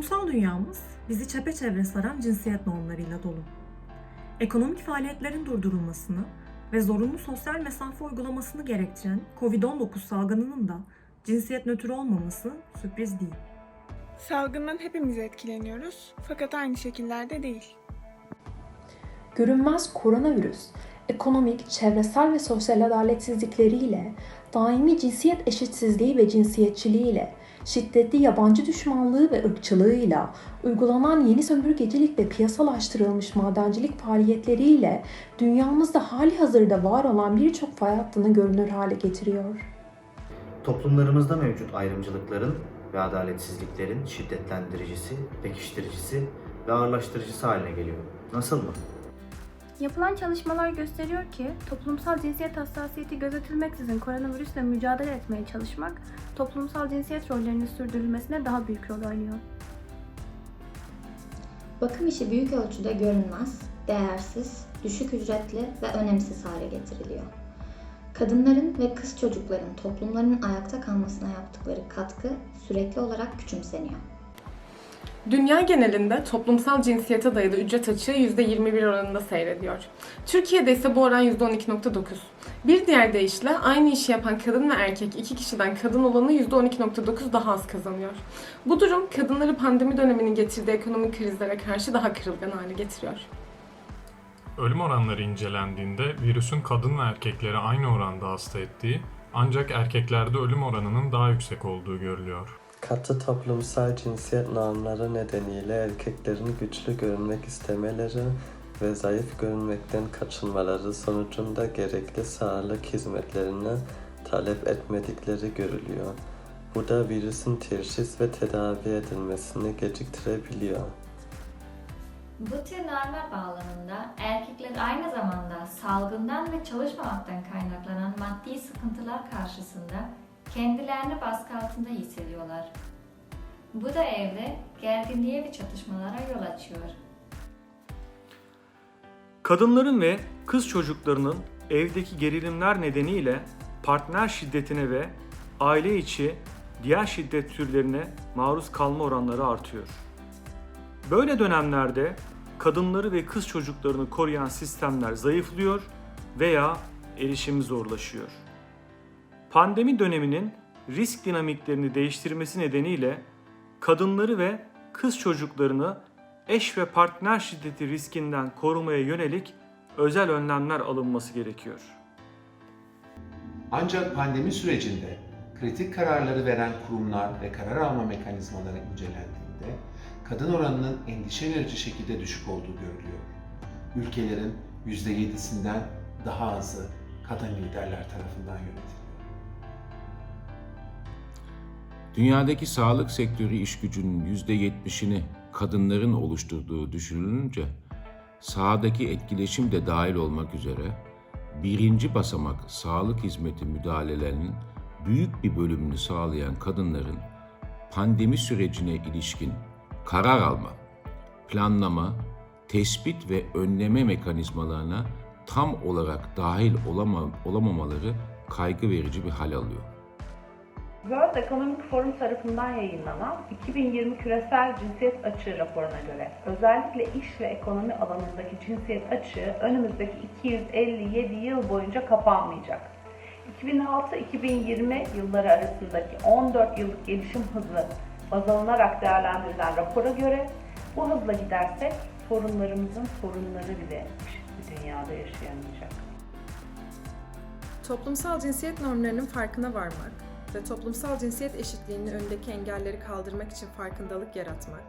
Toplumsal dünyamız bizi çepeçevre saran cinsiyet normlarıyla dolu. Ekonomik faaliyetlerin durdurulmasını ve zorunlu sosyal mesafe uygulamasını gerektiren COVID-19 salgınının da cinsiyet nötr olmaması sürpriz değil. Salgından hepimiz etkileniyoruz fakat aynı şekillerde değil. Görünmez koronavirüs, ekonomik, çevresel ve sosyal adaletsizlikleriyle, daimi cinsiyet eşitsizliği ve cinsiyetçiliğiyle, şiddetli yabancı düşmanlığı ve ırkçılığıyla, uygulanan yeni sömürgecilik ve piyasalaştırılmış madencilik faaliyetleriyle dünyamızda hali hazırda var olan birçok fay hattını görünür hale getiriyor. Toplumlarımızda mevcut ayrımcılıkların ve adaletsizliklerin şiddetlendiricisi, pekiştiricisi ve ağırlaştırıcısı haline geliyor. Nasıl mı? Yapılan çalışmalar gösteriyor ki toplumsal cinsiyet hassasiyeti gözetilmeksizin koronavirüsle mücadele etmeye çalışmak toplumsal cinsiyet rollerinin sürdürülmesine daha büyük rol oynuyor. Bakım işi büyük ölçüde görünmez, değersiz, düşük ücretli ve önemsiz hale getiriliyor. Kadınların ve kız çocukların toplumların ayakta kalmasına yaptıkları katkı sürekli olarak küçümseniyor. Dünya genelinde toplumsal cinsiyete dayalı ücret açığı %21 oranında seyrediyor. Türkiye'de ise bu oran %12.9. Bir diğer deyişle aynı işi yapan kadın ve erkek iki kişiden kadın olanı %12.9 daha az kazanıyor. Bu durum kadınları pandemi döneminin getirdiği ekonomik krizlere karşı daha kırılgan hale getiriyor. Ölüm oranları incelendiğinde virüsün kadın ve erkekleri aynı oranda hasta ettiği ancak erkeklerde ölüm oranının daha yüksek olduğu görülüyor. Katı toplumsal cinsiyet normları nedeniyle erkeklerin güçlü görünmek istemeleri ve zayıf görünmekten kaçınmaları sonucunda gerekli sağlık hizmetlerini talep etmedikleri görülüyor. Bu da virüsün teşhis ve tedavi edilmesini geciktirebiliyor. Bu normlar bağlamında erkekler aynı zamanda salgından ve çalışmamaktan kaynaklanan maddi sıkıntılar karşısında kendilerini baskı altında hissediyorlar. Bu da evde gerginliğe ve çatışmalara yol açıyor. Kadınların ve kız çocuklarının evdeki gerilimler nedeniyle partner şiddetine ve aile içi diğer şiddet türlerine maruz kalma oranları artıyor. Böyle dönemlerde kadınları ve kız çocuklarını koruyan sistemler zayıflıyor veya erişimi zorlaşıyor. Pandemi döneminin risk dinamiklerini değiştirmesi nedeniyle kadınları ve kız çocuklarını eş ve partner şiddeti riskinden korumaya yönelik özel önlemler alınması gerekiyor. Ancak pandemi sürecinde kritik kararları veren kurumlar ve karar alma mekanizmaları incelendiğinde kadın oranının endişe verici şekilde düşük olduğu görülüyor. Ülkelerin %7'sinden daha azı kadın liderler tarafından yönetiliyor. Dünyadaki sağlık sektörü iş gücünün %70'ini kadınların oluşturduğu düşünülünce sahadaki etkileşim de dahil olmak üzere birinci basamak sağlık hizmeti müdahalelerinin büyük bir bölümünü sağlayan kadınların pandemi sürecine ilişkin karar alma, planlama, tespit ve önleme mekanizmalarına tam olarak dahil olama, olamamaları kaygı verici bir hal alıyor. World Economic Forum tarafından yayınlanan 2020 Küresel Cinsiyet Açığı raporuna göre özellikle iş ve ekonomi alanındaki cinsiyet açığı önümüzdeki 257 yıl boyunca kapanmayacak. 2006-2020 yılları arasındaki 14 yıllık gelişim hızı baz alınarak değerlendirilen rapora göre bu hızla gidersek sorunlarımızın sorunları bile bir dünyada yaşayamayacak. Toplumsal cinsiyet normlarının farkına varmak ve toplumsal cinsiyet eşitliğinin önündeki engelleri kaldırmak için farkındalık yaratmak,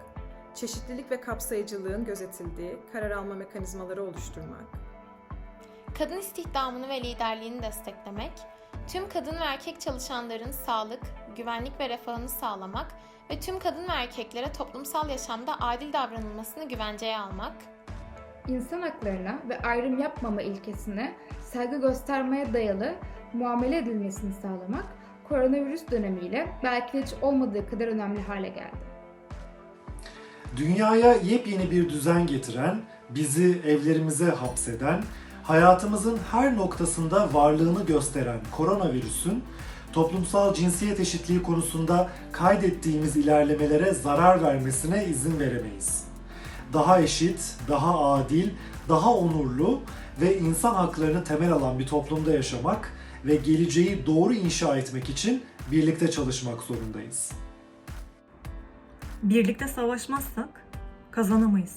çeşitlilik ve kapsayıcılığın gözetildiği karar alma mekanizmaları oluşturmak, kadın istihdamını ve liderliğini desteklemek, tüm kadın ve erkek çalışanların sağlık, güvenlik ve refahını sağlamak ve tüm kadın ve erkeklere toplumsal yaşamda adil davranılmasını güvenceye almak, insan haklarına ve ayrım yapmama ilkesine saygı göstermeye dayalı muamele edilmesini sağlamak koronavirüs dönemiyle belki hiç olmadığı kadar önemli hale geldi. Dünyaya yepyeni bir düzen getiren, bizi evlerimize hapseden, hayatımızın her noktasında varlığını gösteren koronavirüsün toplumsal cinsiyet eşitliği konusunda kaydettiğimiz ilerlemelere zarar vermesine izin veremeyiz. Daha eşit, daha adil, daha onurlu ve insan haklarını temel alan bir toplumda yaşamak ve geleceği doğru inşa etmek için birlikte çalışmak zorundayız. Birlikte savaşmazsak kazanamayız.